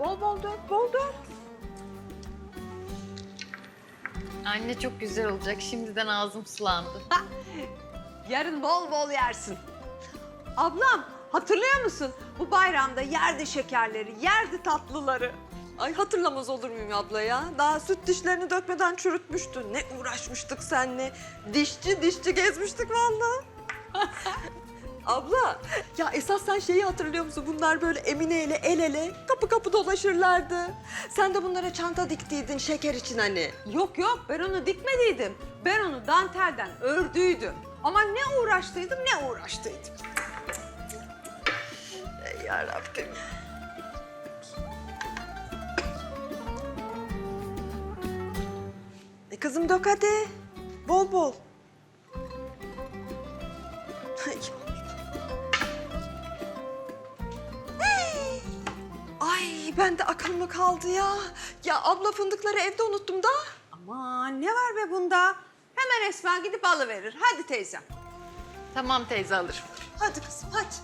oldu. Anne çok güzel olacak. Şimdiden ağzım sulandı. Yarın bol bol yersin. Ablam hatırlıyor musun? Bu bayramda yerdi şekerleri, yerdi tatlıları. Ay hatırlamaz olur muyum abla ya? Daha süt dişlerini dökmeden çürütmüştün. Ne uğraşmıştık seninle. Dişçi dişçi gezmiştik vallahi. Abla, ya esas sen şeyi hatırlıyor musun? Bunlar böyle Emine ile el ele kapı kapı dolaşırlardı. Sen de bunlara çanta diktiydin şeker için hani. Yok yok, ben onu dikmediydim. Ben onu dantelden ördüydüm. Ama ne uğraştıydım, ne uğraştıydım. Ey yarabbim. E kızım dök hadi. Bol bol. Ben de akıl mı kaldı ya? Ya abla fındıkları evde unuttum da. Aman ne var be bunda? Hemen Esma gidip alıverir. Hadi teyzem. Tamam teyze alırım. Hadi kızım hadi.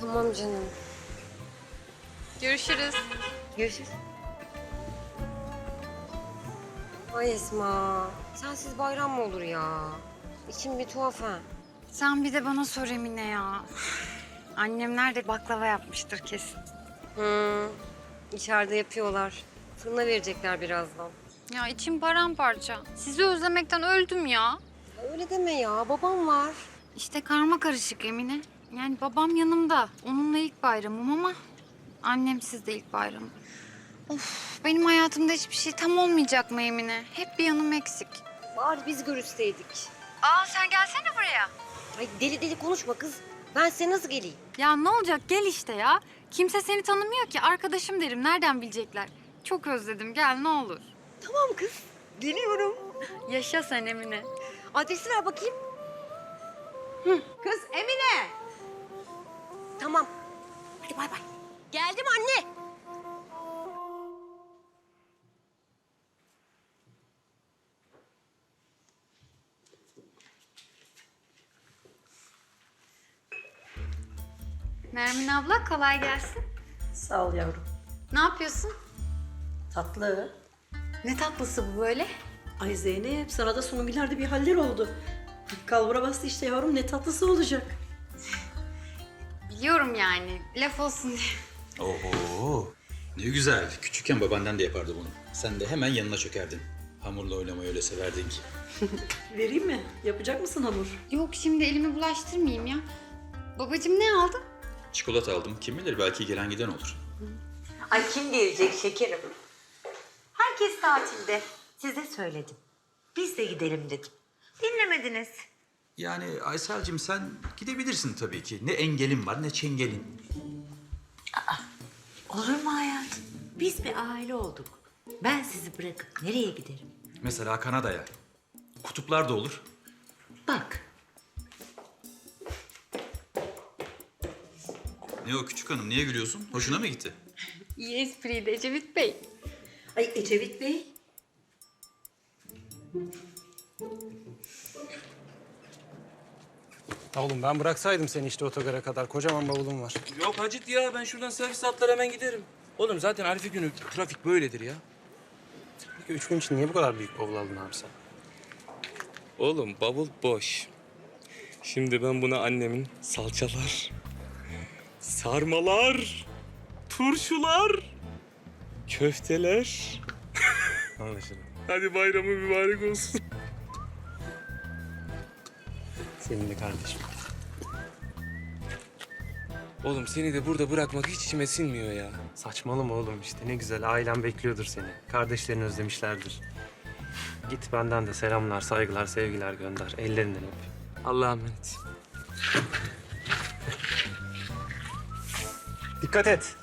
Tamam canım. Görüşürüz. Görüşürüz. Ay Esma, sensiz bayram mı olur ya? İçim bir tuhaf ha. Sen bir de bana sor Emine ya. Annemler de baklava yapmıştır kesin. Hı, içeride yapıyorlar. Fırına verecekler birazdan. Ya içim paramparça. Sizi özlemekten öldüm ya. Öyle deme ya, babam var. İşte karma karışık Emine. Yani babam yanımda. Onunla ilk bayramım ama annemsiz de ilk bayramım. Of benim hayatımda hiçbir şey tam olmayacak mı Emine? Hep bir yanım eksik. Bari biz görüşseydik. Aa sen gelsene buraya. Ay deli deli konuşma kız. Ben size nasıl geleyim? Ya ne olacak gel işte ya. Kimse seni tanımıyor ki. Arkadaşım derim. Nereden bilecekler? Çok özledim. Gel ne olur. Tamam kız, geliyorum. Yaşa sen Emine. Adresi ver bakayım. Kız Emine. Nermin abla kolay gelsin. Sağ ol yavrum. Ne yapıyorsun? Tatlı. Ne tatlısı bu böyle? Ay Zeynep sana da sunumilerde bir haller oldu. Kalbura bastı işte yavrum ne tatlısı olacak. Biliyorum yani. Laf olsun diye. Oho. Ne güzel. Küçükken babaannem de yapardı bunu. Sen de hemen yanına çökerdin. Hamurla oynamayı öyle severdin ki. Vereyim mi? Yapacak mısın hamur? Yok şimdi elimi bulaştırmayayım ya. Babacığım ne aldın? Çikolata aldım. Kim bilir belki gelen giden olur. Ay kim gelecek şekerim? Herkes tatilde. Size söyledim. Biz de gidelim dedim. Dinlemediniz. Yani Aysel'cim sen gidebilirsin tabii ki. Ne engelin var ne çengelin. Olur mu hayatım? Biz bir aile olduk. Ben sizi bırakıp nereye giderim? Mesela Kanada'ya. Kutuplar da olur. Bak, Ne o küçük hanım niye gülüyorsun? Hoşuna mı gitti? İyi espriydi Ecevit Bey. Ay Ecevit Bey. Oğlum ben bıraksaydım seni işte otogara kadar. Kocaman bavulum var. Yok Hacit ya ben şuradan servis atlar hemen giderim. Oğlum zaten Arife günü trafik böyledir ya. Peki üç gün için niye bu kadar büyük bavul aldın abi sen? Oğlum bavul boş. Şimdi ben buna annemin salçalar, sarmalar, turşular, köfteler. Anlaşıldı. Hadi bayramı mübarek olsun. Senin de kardeşim. Oğlum seni de burada bırakmak hiç içime sinmiyor ya. Saçmalama oğlum işte ne güzel ailen bekliyordur seni. Kardeşlerini özlemişlerdir. Git benden de selamlar, saygılar, sevgiler gönder. Ellerinden öp. Allah'a emanet. Dikkat et.